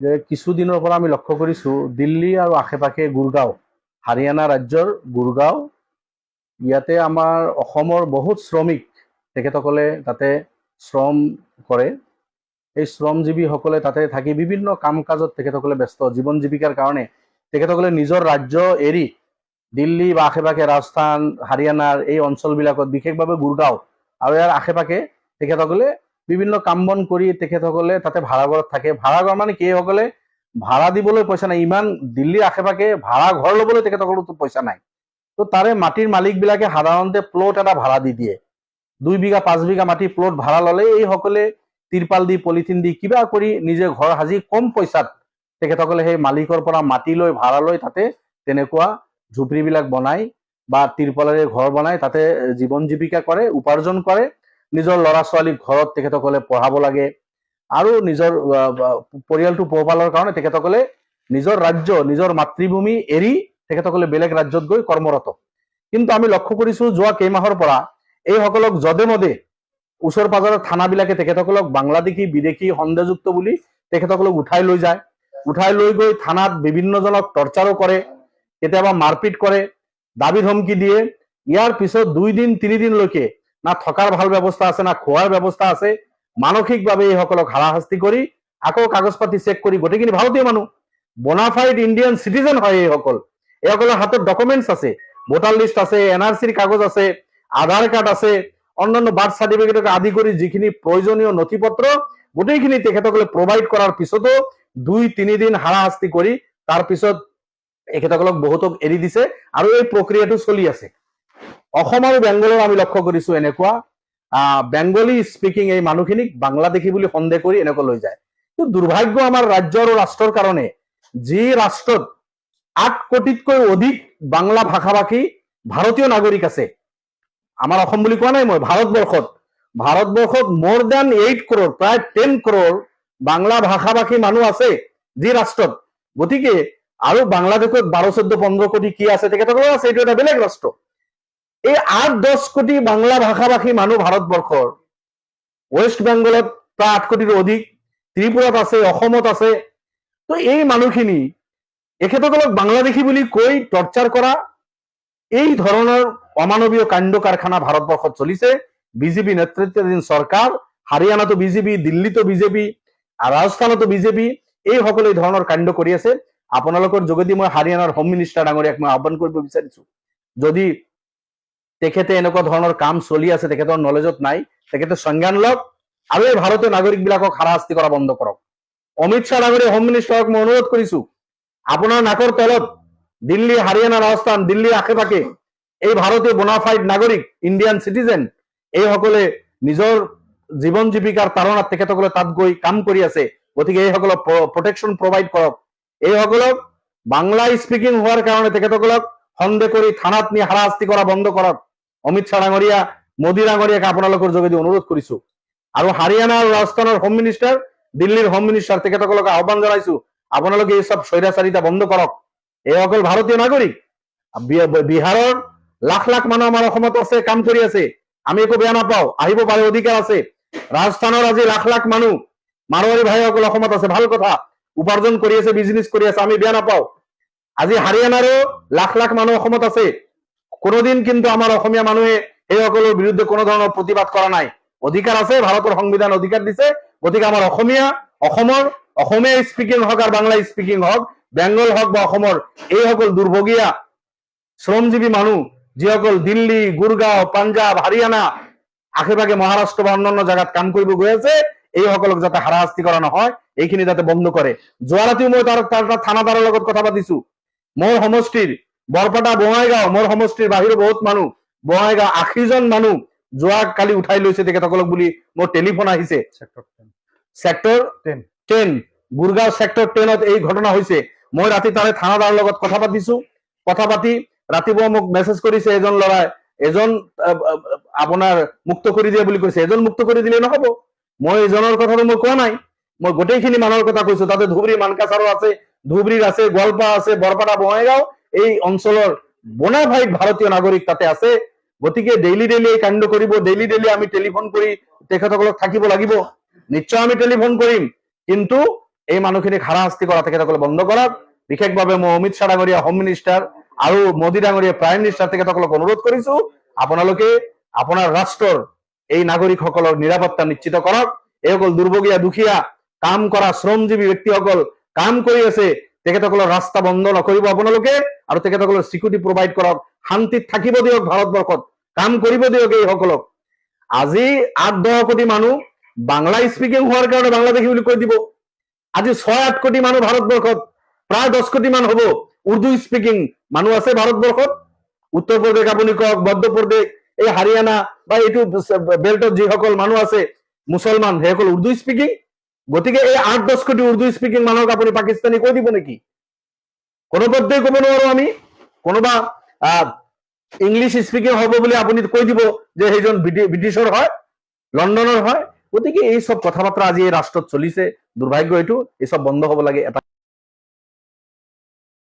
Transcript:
যে কিছুদিনৰ পৰা আমি লক্ষ্য কৰিছো, দিল্লী আৰু আশে পাশে গুৰগাঁও, হাৰিয়ানা ৰাজ্যৰ গুৰগাঁও, ইয়াতে আমাৰ অসমৰ বহুত শ্ৰমিক তেখেতসকলে তাতে শ্ৰম কৰে। এই শ্ৰমজীৱীসকলে তাতে থাকি বিভিন্ন কাম কাজত তেখেতসকলে ব্যস্ত, জীৱন জীৱিকাৰ কাৰণে তেখেতসকলে নিজৰ ৰাজ্য এৰি দিল্লী বা আশে পাশে ৰাজস্থান, হাৰিয়ানাৰ এই অঞ্চলবিলাকত, বিশেষভাৱে গুৰগাঁও আৰু ইয়াৰ আশে পাশে তেখেতসকলে বিভিন্ন কাম বন কৰি তেখেতসকলে, তাতে ভাড়া ঘৰত থাকে। ভাড়া ঘৰ মানে কি, এইসকলে ভাড়া দিবলৈ পইচা নাই। ইমান দিল্লীৰ আশে পাশে ভাড়া ঘৰ ল'বলৈ তেখেতসকলতো পইচা নাই। তো তাৰে মাটিৰ মালিকবিলাকে সাধাৰণতে প্লট এটা ভাড়া দি দিয়ে। দুই বিঘা, পাঁচ বিঘা মাটি প্লট ভাড়া ল'লে এইসকলে তিৰপাল দি, পলিথিন দি কিবা কৰি নিজে ঘৰ সাজি কম পইচাত তেখেতসকলে সেই মালিকৰ পৰা মাটি লৈ, ভাড়া লৈ তাতে তেনেকুৱা ঝুপৰিবিলাক বনাই বা তিৰপালেৰে ঘৰ বনাই, তাতে জীৱন জীৱিকা কৰে, উপাৰ্জন কৰে। নিজৰ ল'ৰা ছোৱালীক ঘৰত তেখেতসকলে পঢ়াব লাগে আৰু নিজৰ পৰিয়ালটো পোহপালৰ কাৰণে তেখেতসকলে নিজৰ ৰাজ্য, নিজৰ মাতৃভূমি এৰি তেখেতসকলে বেলেগ ৰাজ্যত গৈ কৰ্মৰত। কিন্তু আমি লক্ষ্য কৰিছো, যোৱা কেইমাহৰ পৰা এইসকলক যধে মধে ওচৰ পাজৰৰ থানাবিলাকে তেখেতসকলক বাংলাদেশী, বিদেশি, সন্দেহযুক্ত বুলি তেখেতসকলক উঠাই লৈ যায়। উঠাই লৈ গৈ থানাত বিভিন্নজনক টৰ্চাৰো কৰে, কেতিয়াবা মাৰপিট কৰে, দাবি ধমকি দিয়ে। ইয়াৰ পিছত দুই দিন তিনিদিনলৈকে না থকাৰ ভালো ব্যৱস্থা আছে, না খোৱাৰ ব্যৱস্থা আছে, মানসিকভাৱে এইসকলক হাৰাশাস্তি কৰি আকৌ কাগজ পাতি চেক কৰি গোটেইখিনি ভাৰতীয় মানুহ বনাফাইড ইণ্ডিয়ান চিটিজেন হয় এইসকল। এইসকলৰ হাতত ডকুমেণ্টছ আছে ভোটাৰ লিষ্ট আছে এন আৰ চিৰ কাগজ আছে, আধাৰ কাৰ্ড আছে, অন্যান্য বাৰ্থ চাৰ্টিফিকেটক আদি কৰি যিখিনি প্ৰয়োজনীয় নথি পত্ৰ গোটেইখিনি তেখেতসকলে প্ৰভাইড কৰাৰ পিছতো দুই তিনিদিন হাৰাশাস্তি কৰি তাৰ পিছত এখেতসকলক বহুতক এৰি দিছে আৰু এই প্ৰক্ৰিয়াটো চলি আছে। অসম আৰু বেংগলৰ আমি লক্ষ্য কৰিছো এনেকুৱা। বেংগলী স্পিকিং এই মানুহখিনিক বাংলাদেশী বুলি সন্দেহ কৰি এনেকুৱা লৈ যায়। দুৰ্ভাগ্য আমাৰ ৰাজ্য আৰু ৰাষ্ট্ৰৰ কাৰণে, যি ৰাষ্ট্ৰত আঠ কোটিতকৈ অধিক বাংলা ভাষাভাষী ভাৰতীয় নাগৰিক আছে, আমাৰ অসম বুলি কোৱা নাই মই, ভাৰতবৰ্ষত ভাৰতবৰ্ষত মোৰ দেন এইট ক্ৰ'ৰ প্ৰায় টেন ক্ৰ'ৰ বাংলা ভাষাভাষী মানুহ আছে যি ৰাষ্ট্ৰত। গতিকে আৰু বাংলাদেশত বাৰ চৈধ্য, পোন্ধৰ কোটি কি আছে তেখেতসকলৰ আছে, এইটো এটা বেলেগ ৰাষ্ট্ৰ। এই আঠ দহ কোটি বাংলা ভাষাভাষী মানুহ ভাৰতবৰ্ষৰ। ৱেষ্ট বেংগলত প্ৰায় আঠ কোটিৰো অধিক, ত্ৰিপুৰাত আছে, অসমত আছে। তো এই মানুহখিনি এখেতসকলক বাংলাদেশী বুলি কৈ টৰ্চাৰ কৰা, এই ধৰণৰ অমানৱীয় কাণ্ড কাৰখানা ভাৰতবৰ্ষত চলিছে। বিজেপি নেতৃত্বাধীন চৰকাৰ, হাৰিয়ানাতো বিজেপি, দিল্লীতো বিজেপি ৰাজস্থানতো বিজেপি, এই ধৰণৰ কাণ্ড কৰি আছে। আপোনালোকৰ যোগেদি মই হাৰিয়ানাৰ হোম মিনিষ্টাৰ ডাঙৰীয়াক মই আহ্বান কৰিব বিচাৰিছো। যদি তেখেতে এনেকুৱা ধৰণৰ কাম চলি আছে, তেখেতৰ নলেজত নাই। তেখেতে সংজ্ঞান লওক আৰু এই ভাৰতীয় নাগৰিক বিলাকক হাৰাশাস্তি কৰা বন্ধ কৰক। অমিত শ্বাহ ডাঙৰীয়া হোম মিনিষ্টাৰক মই অনুৰোধ কৰিছো, আপোনাৰ নাকৰ তলত দিল্লী, হাৰিয়ানা ৰাজস্থান দিল্লীৰ আশে পাশে এই ভাৰতীয় বোনাফাইড নাগৰিক ইণ্ডিয়ান চিটিজেন এইসকলে নিজৰ জীৱন জীৱিকাৰ তাৰণাত তেখেতসকলে তাত গৈ কাম কৰি আছে। গতিকে এইসকলক প্ৰটেকশ্যন প্ৰভাইড কৰক। এইসকলক বাংলা স্পিকিং হোৱাৰ কাৰণে তেখেতসকলক সন্দেহ কৰি থানাত নি হাৰাশাস্তি কৰা বন্ধ কৰক। অমিত শ্বাহ ডাঙৰীয়া মোদী ডাঙৰীয়াক আপোনালোকৰ যোগেদি অনুৰোধ কৰিছো আৰু হাৰিয়ানা আৰু ৰাজস্থানৰ হোম মিনিষ্টাৰ দিল্লীৰ হোম মিনিষ্টাৰ তেখেতসকলক আহ্বান জনাইছো আপোনালোকে এই চব স্বৈৰাচাৰিতা বন্ধ কৰক এইসকল ভাৰতীয় নাগৰিক বি- বিহাৰৰ লাখ লাখ মানুহ আমাৰ অসমত আছে, কাম কৰি আছে। আমি একো বেয়া নাপাওঁ, আহিব পাৰে, অধিকাৰ আছে। ৰাজস্থানৰ আজি লাখ লাখ মানুহ, মাৰোৱাৰী ভাইসকল অসমত আছে, ভালো কথা। উপাৰ্জন কৰি আছে বিজনেছ কৰি আছে, আমি বেয়া নাপাওঁ। আজি হাৰিয়ানাৰো লাখ লাখ মানুহ অসমত আছে। কোনোদিন কিন্তু আমাৰ অসমীয়া মানুহে সেইসকলৰ বিৰুদ্ধে কোনো ধৰণৰ প্ৰতিবাদ কৰা নাই। অধিকাৰ আছে, ভাৰতৰ সংবিধান অধিকাৰ দিছে। গতিকে আমাৰ অসমীয়া, অসমৰ স্পিকিং হওক আৰু বাংলা স্পিকিং হওক, বেংগল হওক বা অসমৰ এইসকল দুৰ্ভগীয়া, শ্ৰমজীৱী মানুহ, যিসকল দিল্লী, গুৰগাঁও, পাঞ্জাৱ, হাৰিয়ানা আশে পাশে মহাৰাষ্ট্ৰ বা অন্যান্য জাগাত কাম কৰিব গৈ আছে এইসকলক যাতে হাৰাশাস্তি কৰা নহয়, এইখিনি যাতে বন্ধ কৰে। যোৱা ৰাতিও মই তাৰ তাৰ লগত কথা পাতিছো। মোৰ সমষ্টিৰ বৰপেটা বঙাইগাঁও মোৰ সমষ্টিৰ বাহিৰৰ বহুত মানুহ বঙাইগাঁও আশীজন মানুহ যোৱা কালি উঠাই লৈছে তেখেতসকলক বুলি মোৰ টেলিফোন আহিছে। ছেক্টৰ টেন গুৰগাঁও ছেক্টৰ টেনত এই ঘটনা হৈছে। মই ৰাতি তাৰে থানাদাৰৰ লগত কথা পাতিছো। কথা পাতি ৰাতিপুৱা মোক মেছেজ কৰিছে এজন ল'ৰাই এজন আপোনাৰ মুক্ত কৰি দিয়ে বুলি কৈছে। এজন মুক্ত কৰি দিলে নহব। মই এজনৰ কথাটো মই কোৱা নাই। মই গোটেইখিনি মানুহৰ কথা কৈছো। তাতে ধুবুৰী মানকাছাৰো আছে ধুবুৰীৰ আছে গোৱালপাৰা আছে বৰপেটা বঙাইগাঁও। এই অঞ্চলৰ বোনাফাইড ভাৰতীয় নাগৰিক তাতে আছে। গতিকে ডেইলি ডেইলি এই কাণ্ড কৰিব ডেইলি ডেইলি আমি টেলিফোন কৰি তেখেতসকলক থাকিব লাগিব। নিশ্চয় আমি টেলিফোন কৰিম। কিন্তু এই মানুহখিনিক হাৰাশাস্তি কৰা তেখেতসকলে বন্ধ কৰক। বিশেষভাৱে মই অমিত শ্বাহ ডাঙৰীয়া হোম মিনিষ্টাৰ আৰু মোদী ডাঙৰীয়া প্ৰাইম মিনিষ্টাৰ তেখেতসকলক অনুৰোধ কৰিছো, আপোনালোকে আপোনাৰ ৰাষ্ট্ৰৰ এই নাগৰিকসকলৰ নিৰাপত্তা নিশ্চিত কৰক। এইসকল দুৰ্ভগীয়া দুখীয়া, কাম কৰা শ্ৰমজীৱী ব্যক্তিসকল, কাম কৰি আছে তেখেতসকলৰ ৰাস্তা বন্ধ নকৰিব আপোনালোকে আৰু তেখেতসকলৰ চিকিউৰিটি প্ৰভাইড কৰক, শান্তিত থাকিব দিয়ক ভাৰতবৰ্ষত, কাম কৰিব দিয়ক এইসকলক। আজি আঠ, দহ কোটি মানুহ বাংলা স্পিকিং হোৱাৰ কাৰণে বাংলাদেশী বুলি কৈ দিব। আজি ছয়, আঠ কোটি মানুহ ভাৰতবৰ্ষত, প্ৰায় দহ কোটি মান হ'ব উৰ্দু স্পিকিং মানুহ আছে ভাৰতবৰ্ষত। উত্তৰ প্ৰদেশ আপুনি কওক মধ্যপ্ৰদেশ এই হাৰিয়ানা বা এইটো বেল্টত যিসকল মানুহ আছে, মুছলমান, সেইসকল উৰ্দু স্পিকিং গতিকে এই আঠ দশ কোটি উর্দু স্পিকিং মানুহক আপুনি পাকিস্তানী কৈ দিব নেকি? কোনোপধ্যেই ক'ব নোৱাৰো আমি। কোনোবা ইংলিছ স্পিকিং হ'ব বুলি আপুনি কৈ দিব যে সেইজন ব্ৰিটি- ব্ৰিটিছৰ হয়, লণ্ডনৰ হয়। গতিকে এই চব কথা বাৰ্তা আজি এই ৰাষ্ট্ৰত চলিছে। দুৰ্ভাগ্য এইটো, এই চব বন্ধ হ'ব লাগে এটা